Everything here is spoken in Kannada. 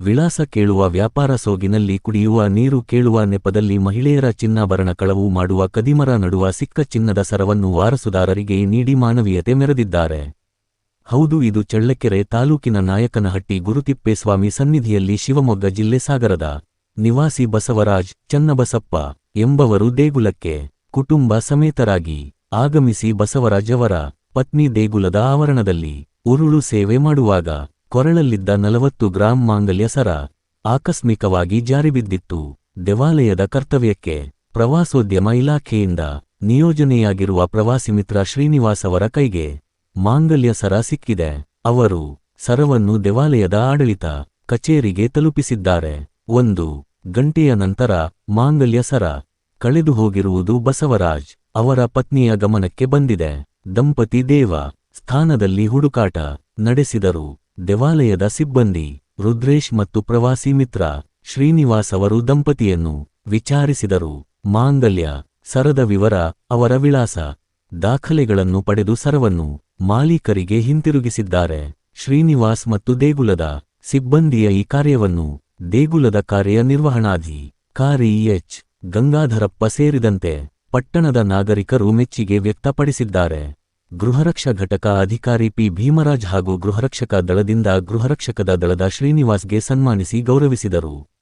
ವಿಳಾಸ ಕೇಳುವ ವ್ಯಾಪಾರ ಸೋಗಿನಲ್ಲಿ ಕುಡಿಯುವ ನೀರು ಕೇಳುವ ನೆಪದಲ್ಲಿ ಮಹಿಳೆಯರ ಚಿನ್ನಾಭರಣ ಕಳವು ಮಾಡುವ ಕದಿಮರ ನಡುವ ಸಿಕ್ಕ ಚಿನ್ನದ ಸರವನ್ನು ವಾರಸುದಾರರಿಗೆ ನೀಡಿ ಮಾನವೀಯತೆ ಮೆರೆದಿದ್ದಾರೆ. ಹೌದು, ಇದು ಚಳ್ಳಕೆರೆ ತಾಲೂಕಿನ ನಾಯಕನಹಟ್ಟಿ ಗುರುತಿಪ್ಪೇಸ್ವಾಮಿ ಸನ್ನಿಧಿಯಲ್ಲಿ ಶಿವಮೊಗ್ಗ ಜಿಲ್ಲೆ ಸಾಗರದ ನಿವಾಸಿ ಬಸವರಾಜ್ ಚನ್ನಬಸಪ್ಪ ಎಂಬವರು ದೇಗುಲಕ್ಕೆ ಕುಟುಂಬ ಸಮೇತರಾಗಿ ಆಗಮಿಸಿ ಬಸವರಾಜ್ ಅವರ ಪತ್ನಿ ದೇಗುಲದ ಆವರಣದಲ್ಲಿ ಉರುಳು ಸೇವೆ ಮಾಡುವಾಗ ಕೊರಳಲ್ಲಿದ್ದ ನಲವತ್ತು ಗ್ರಾಂ ಮಾಂಗಲ್ಯ ಸರ ಆಕಸ್ಮಿಕವಾಗಿ ಜಾರಿಬಿದ್ದಿತ್ತು. ದೇವಾಲಯದ ಕರ್ತವ್ಯಕ್ಕೆ ಪ್ರವಾಸೋದ್ಯಮ ಇಲಾಖೆಯಿಂದ ನಿಯೋಜನೆಯಾಗಿರುವ ಪ್ರವಾಸಿ ಮಿತ್ರ ಶ್ರೀನಿವಾಸ್ ಅವರ ಕೈಗೆ ಮಾಂಗಲ್ಯ ಸರ ಸಿಕ್ಕಿದೆ. ಅವರು ಸರವನ್ನು ದೇವಾಲಯದ ಆಡಳಿತ ಕಚೇರಿಗೆ ತಲುಪಿಸಿದ್ದಾರೆ. ಒಂದು ಗಂಟೆಯ ನಂತರ ಮಾಂಗಲ್ಯ ಸರ ಕಳೆದು ಹೋಗಿರುವುದು ಬಸವರಾಜ್ ಅವರ ಪತ್ನಿಯ ಗಮನಕ್ಕೆ ಬಂದಿದೆ. ದಂಪತಿ ದೇವ ಸ್ಥಾನದಲ್ಲಿ ಹುಡುಕಾಟ ನಡೆಸಿದರು. ದೇವಾಲಯದ ಸಿಬ್ಬಂದಿ, ರುದ್ರೇಶ್ ಮತ್ತು ಪ್ರವಾಸಿ ಮಿತ್ರ ಶ್ರೀನಿವಾಸ್ ಅವರು ದಂಪತಿಯನ್ನು ವಿಚಾರಿಸಿದರು. ಮಾಂಗಲ್ಯ, ಸರದ ವಿವರ, ಅವರ ವಿಳಾಸ, ದಾಖಲೆಗಳನ್ನು ಪಡೆದು ಸರವನ್ನು ಮಾಲೀಕರಿಗೆ ಹಿಂತಿರುಗಿಸಿದ್ದಾರೆ. ಶ್ರೀನಿವಾಸ್ ಮತ್ತು ದೇಗುಲದ ಸಿಬ್ಬಂದಿಯ ಈ ಕಾರ್ಯವನ್ನು ದೇಗುಲದ ಕಾರ್ಯ ನಿರ್ವಹಣಾಧಿ ಕಾರಿ ಎಚ್ ಗಂಗಾಧರಪ್ಪ ಸೇರಿದಂತೆ ಪಟ್ಟಣದ ನಾಗರಿಕರು ಮೆಚ್ಚಿಗೆ ವ್ಯಕ್ತಪಡಿಸಿದ್ದಾರೆ. ಗೃಹರಕ್ಷ ಘಟಕ ಅಧಿಕಾರಿ ಪಿ ಭೀಮರಾಜ್ ಹಾಗೂ ಗೃಹರಕ್ಷಕ ದಳದಿಂದ ಗೃಹರಕ್ಷಕದ ದಳದ ಶ್ರೀನಿವಾಸ್ಗೆ ಸನ್ಮಾನಿಸಿ ಗೌರವಿಸಿದರು.